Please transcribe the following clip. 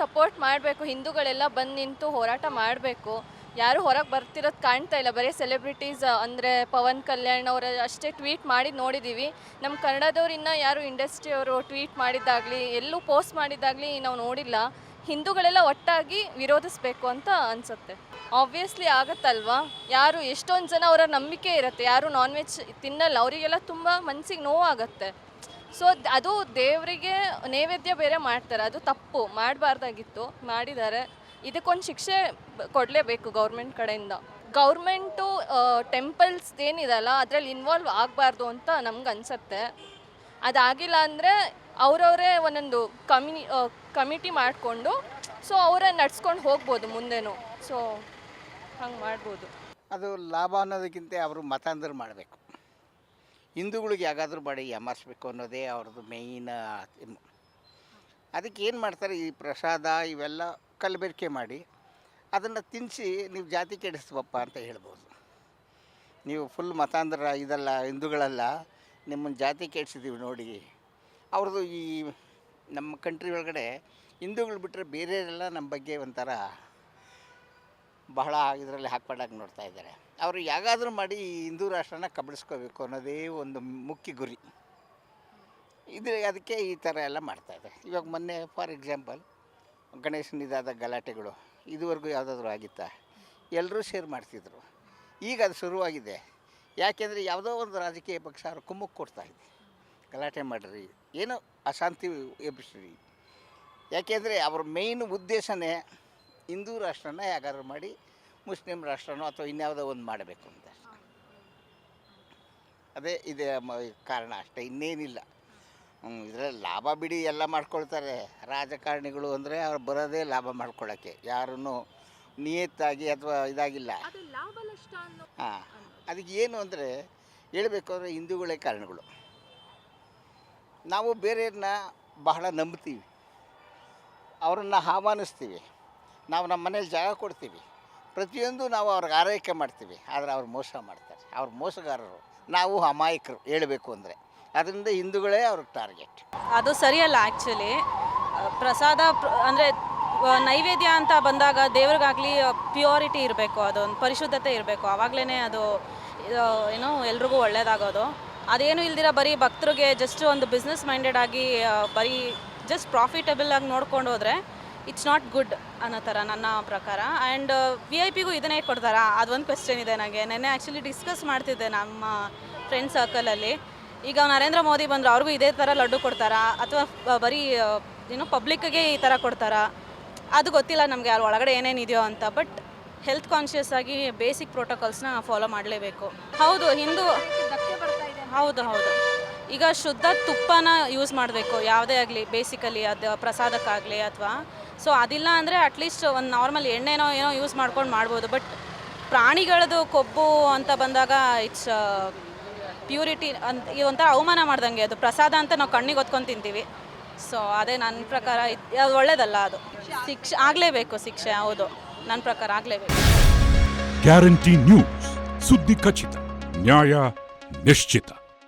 Support ಮಾಡಬೇಕು, ಹಿಂದೂಗಳೆಲ್ಲ ಬಂದು ನಿಂತು ಹೋರಾಟ ಮಾಡಬೇಕು. ಯಾರು ಹೊರಗೆ ಬರ್ತಿರೋದು ಕಾಣ್ತಾ ಇಲ್ಲ. ಬರೀ ಸೆಲೆಬ್ರಿಟೀಸ್ ಅಂದರೆ ಪವನ್ ಕಲ್ಯಾಣ್ ಅವರ ಅಷ್ಟೇ ಟ್ವೀಟ್ ಮಾಡಿ ನೋಡಿದ್ದೀವಿ ನಮ್ಮ ಕನ್ನಡದವ್ರು ಇನ್ನೂ ಯಾರು ಇಂಡಸ್ಟ್ರಿಯವರು ಟ್ವೀಟ್ ಮಾಡಿದ್ದಾಗಲಿ, ಎಲ್ಲೂ ಪೋಸ್ಟ್ ಮಾಡಿದ್ದಾಗಲಿ ನಾವು ನೋಡಿಲ್ಲ. ಹಿಂದೂಗಳೆಲ್ಲ ಒಟ್ಟಾಗಿ ವಿರೋಧಿಸಬೇಕು ಅಂತ ಅನಿಸುತ್ತೆ. ಆಬ್ವಿಯಸ್ಲಿ ಆಗತ್ತಲ್ವಾ? ಯಾರು ಎಷ್ಟೊಂದು ಜನ ಅವರ ನಂಬಿಕೆ ಇರುತ್ತೆ, ಯಾರು ನಾನ್ ವೆಜ್ ತಿನ್ನಲ್ಲ, ಅವರಿಗೆಲ್ಲ ತುಂಬ ಮನಸ್ಸಿಗೆ ನೋವಾಗತ್ತೆ. ಸೊ ಅದು ದೇವರಿಗೆ ನೈವೇದ್ಯ ಬೇರೆ ಮಾಡ್ತಾರೆ. ಅದು ತಪ್ಪು. ಮಾಡಬಾರ್ದಾಗಿತ್ತು. ಮಾಡಿದ್ದಾರೆ. ಇದಕ್ಕೊಂದು ಶಿಕ್ಷೆ ಕೊಡಲೇಬೇಕು ಗೌರ್ಮೆಂಟ್ ಕಡೆಯಿಂದ. ಗೌರ್ಮೆಂಟು ಟೆಂಪಲ್ಸ್ ಏನಿದೆಯಲ್ಲ, ಅದರಲ್ಲಿ ಇನ್ವಾಲ್ವ್ ಆಗಬಾರ್ದು ಅಂತ ನಮ್ಗೆ ಅನ್ಸತ್ತೆ. ಅದಾಗಿಲ್ಲ ಅಂದರೆ ಅವರವರೇ ಒಂದೊಂದು ಕಮ್ಯುನಿ ಕಮಿಟಿ ಮಾಡಿಕೊಂಡು, ಸೊ, ಅವರೇ ನಡ್ಸ್ಕೊಂಡು ಹೋಗ್ಬೋದು ಮುಂದೆನೂ. ಸೊ ಹಂಗೆ ಮಾಡ್ಬೋದು. ಅದು ಲಾಭ ಅನ್ನೋದಕ್ಕಿಂತ ಅವರು ಮತಾಂತರ ಮಾಡಬೇಕು. ಹಿಂದೂಗಳಿಗೆ ಯಾಗಾದರೂ ಮಾಡಿ ಎಮರ್ಸ್ಬೇಕು ಅನ್ನೋದೇ ಅವ್ರದ್ದು ಮೇಯ್ನ್ ಅದಕ್ಕೆ ಏನು ಮಾಡ್ತಾರೆ, ಈ ಪ್ರಸಾದ ಇವೆಲ್ಲ ಕಲಬೆರಕೆ ಮಾಡಿ ಅದನ್ನು ತಿನ್ನಿಸಿ ನೀವು ಜಾತಿ ಕೆಡಿಸ್ಬಪ್ಪ ಅಂತ ಹೇಳ್ಬೋದು. ನೀವು ಫುಲ್ ಮತಾಂತರ ಇದಲ್ಲ, ಹಿಂದೂಗಳೆಲ್ಲ, ನಿಮ್ಮನ್ನು ಜಾತಿ ಕೆಡಿಸಿದ್ದೀವಿ ನೋಡಿ. ಅವ್ರದ್ದು ಈ ನಮ್ಮ ಕಂಟ್ರಿ ಒಳಗಡೆ ಹಿಂದೂಗಳು ಬಿಟ್ಟರೆ ಬೇರೆಯವರೆಲ್ಲ ನಮ್ಮ ಬಗ್ಗೆ ಒಂಥರ ಬಹಳ ಇದರಲ್ಲಿ ಹಾಕ್ಪಡಾಗಿ ನೋಡ್ತಾ ಇದ್ದಾರೆ. ಅವರು ಯಾಗಾದರೂ ಮಾಡಿ ಈ ಹಿಂದೂ ರಾಷ್ಟ್ರನ ಕಬಳಿಸ್ಕೋಬೇಕು ಅನ್ನೋದೇ ಒಂದು ಮುಖ್ಯ ಗುರಿ. ಇದು ಅದಕ್ಕೆ ಈ ಥರ ಎಲ್ಲ ಮಾಡ್ತಾ ಇದ್ದಾರೆ. ಇವಾಗ ಮೊನ್ನೆ ಫಾರ್ ಎಕ್ಸಾಂಪಲ್ ಗಣೇಶನಿದಾದ ಗಲಾಟೆಗಳು, ಇದುವರೆಗೂ ಯಾವುದಾದ್ರೂ ಆಗಿತ್ತಾ? ಎಲ್ಲರೂ ಶೇರ್ ಮಾಡ್ತಿದ್ರು. ಈಗ ಅದು ಶುರುವಾಗಿದೆ. ಯಾಕೆಂದರೆ ಯಾವುದೋ ಒಂದು ರಾಜಕೀಯ ಪಕ್ಷ ಅವರು ಕುಮ್ಮಕ್ಕೆ ಕೊಡ್ತಾ ಇದೆ. ಗಲಾಟೆ ಮಾಡಿರಿ. ಏನೋ ಅಶಾಂತಿ ಎಬ್ಬಿಸ್ರಿ. ಯಾಕೆಂದರೆ ಅವ್ರ ಮೇಯ್ನ್ ಉದ್ದೇಶನೇ ಹಿಂದೂ ರಾಷ್ಟ್ರನ ಯಾಗಾದ್ರೂ ಮಾಡಿ ಮುಸ್ಲಿಂ ರಾಷ್ಟ್ರನೋ ಅಥವಾ ಇನ್ಯಾವುದೋ ಒಂದು ಮಾಡಬೇಕು ಅಂತ ಅದೇ ಇದೆ ಕಾರಣ ಅಷ್ಟೇ ಇನ್ನೇನಿಲ್ಲ. ಇದರಲ್ಲಿ ಲಾಭ ಬಿಡಿ ಎಲ್ಲ ಮಾಡ್ಕೊಳ್ತಾರೆ. ರಾಜಕಾರಣಿಗಳು ಅಂದರೆ ಅವ್ರು ಬರೋದೇ ಲಾಭ ಮಾಡ್ಕೊಳ್ಳೋಕ್ಕೆ ಯಾರನ್ನು ನಿಯತ್ತಾಗಿ ಅಥವಾ ಇದಾಗಿಲ್ಲ. ಹಾಂ ಅದಕ್ಕೆ ಏನು ಅಂದರೆ ಹೇಳಬೇಕು ಅಂದರೆ ಹಿಂದೂಗಳೇ ಕಾರಣಗಳು. ನಾವು ಬೇರೆಯವ್ರನ್ನ ಬಹಳ ನಂಬ್ತೀವಿ. ಅವರನ್ನು ಆಹ್ವಾನಿಸ್ತೀವಿ. ನಾವು ನಮ್ಮ ಮನೇಲಿ ಜಾಗ ಕೊಡ್ತೀವಿ. ಪ್ರತಿಯೊಂದು ನಾವು ಅವ್ರಿಗೆ ಆರೈಕೆ ಮಾಡ್ತೀವಿ. ಆದರೆ ಅವ್ರು ಮೋಸ ಮಾಡ್ತಾರೆ. ಅವ್ರು ಮೋಸಗಾರರು. ನಾವು ಅಮಾಯಕರು ಹೇಳಬೇಕು ಅಂದರೆ. ಅದರಿಂದ ಹಿಂದೂಗಳೇ ಅವ್ರಿಗೆ ಟಾರ್ಗೆಟ್. ಅದು ಸರಿಯಲ್ಲ ಆ್ಯಕ್ಚುಲಿ ಪ್ರಸಾದ ಪ್ರ- ಅಂದರೆ ನೈವೇದ್ಯ ಅಂತ ಬಂದಾಗ ದೇವ್ರಿಗಾಗಲಿ ಪ್ಯೂರಿಟಿ ಇರಬೇಕು, ಅದೊಂದು ಪರಿಶುದ್ಧತೆ ಇರಬೇಕು. ಆವಾಗಲೇ ಅದು ಏನು ಎಲ್ರಿಗೂ ಒಳ್ಳೇದಾಗೋದು. ಅದೇನು ಇಲ್ದಿರ ಬರೀ ಭಕ್ತರಿಗೆ ಜಸ್ಟ್ ಒಂದು ಬಿಸ್ನೆಸ್ ಮೈಂಡೆಡ್ ಆಗಿ ಬರೀ ಜಸ್ಟ್ ಪ್ರಾಫಿಟಬಲ್ ಆಗಿ ನೋಡ್ಕೊಂಡು ಹೋದರೆ ಇಟ್ಸ್ ನಾಟ್ ಗುಡ್ ಅನ್ನೋ ಥರ ನನ್ನ ಪ್ರಕಾರ. ಆ್ಯಂಡ್ ವಿ ಐ ಪಿಗೂ ಇದನ್ನೇ ಕೊಡ್ತಾರಾ? ಅದೊಂದು ಕ್ವೆಶ್ಚನ್ ಇದೆ ನನಗೆ. ನೆನ್ನೆ ಆ್ಯಕ್ಚುಲಿ ಡಿಸ್ಕಸ್ ಮಾಡ್ತಿದ್ದೆ ನಮ್ಮ ಫ್ರೆಂಡ್ ಸರ್ಕಲಲ್ಲಿ ಈಗ ನರೇಂದ್ರ ಮೋದಿ ಬಂದರು ಅವ್ರಿಗೂ ಇದೇ ಥರ ಲಡ್ಡು ಕೊಡ್ತಾರಾ? ಅಥವಾ ಬರೀ ಏನು ಪಬ್ಲಿಕ್ಗೆ ಈ ಥರ ಕೊಡ್ತಾರಾ? ಅದು ಗೊತ್ತಿಲ್ಲ ನಮಗೆ ಅಲ್ಲಿ ಒಳಗಡೆ ಏನೇನಿದೆಯೋ ಅಂತ. ಬಟ್ ಹೆಲ್ತ್ ಕಾನ್ಷಿಯಸ್ ಆಗಿ ಬೇಸಿಕ್ ಪ್ರೋಟೋಕಾಲ್ಸ್ನ ಫಾಲೋ ಮಾಡಲೇಬೇಕು. ಹೌದು ಹಿಂದೂ ಹೌದು ಹೌದು. ಈಗ ಶುದ್ಧ ತುಪ್ಪನ ಯೂಸ್ ಮಾಡಬೇಕು. ಯಾವುದೇ ಆಗಲಿ ಬೇಸಿಕಲಿ ಅದು ಪ್ರಸಾದಕ್ಕಾಗಲಿ ಅಥವಾ ಸೊ ಅದಿಲ್ಲ ಅಂದರೆ ಅಟ್ಲೀಸ್ಟ್ ಒಂದು ನಾರ್ಮಲ್ ಎಣ್ಣೆನೋ ಏನೋ ಯೂಸ್ ಮಾಡ್ಕೊಂಡು ಮಾಡ್ಬೋದು. ಬಟ್ ಪ್ರಾಣಿಗಳದ್ದು ಕೊಬ್ಬು ಅಂತ ಬಂದಾಗ ಇಟ್ಸ್ ಪ್ಯೂರಿಟಿ ಅಂತ ಈ ಒಂಥರ ಅವಮಾನ ಮಾಡ್ದಂಗೆ ಅದು. ಪ್ರಸಾದ ಅಂತ ನಾವು ಕಣ್ಣಿಗೆ ಹೊತ್ಕೊಂಡು ತಿಂತೀವಿ. ಸೊ ಅದೇ ನನ್ನ ಪ್ರಕಾರ ಅದು ಒಳ್ಳೇದಲ್ಲ ಅದು. ಶಿಕ್ಷೆ ಆಗಲೇಬೇಕು ಶಿಕ್ಷೆ, ಹೌದು. ನನ್ನ ಪ್ರಕಾರ ಆಗಲೇಬೇಕು. ಗ್ಯಾರಂಟಿ ನ್ಯೂಸ್ ಸುದ್ದಿ ಖಚಿತ ನ್ಯಾಯ ನಿಶ್ಚಿತ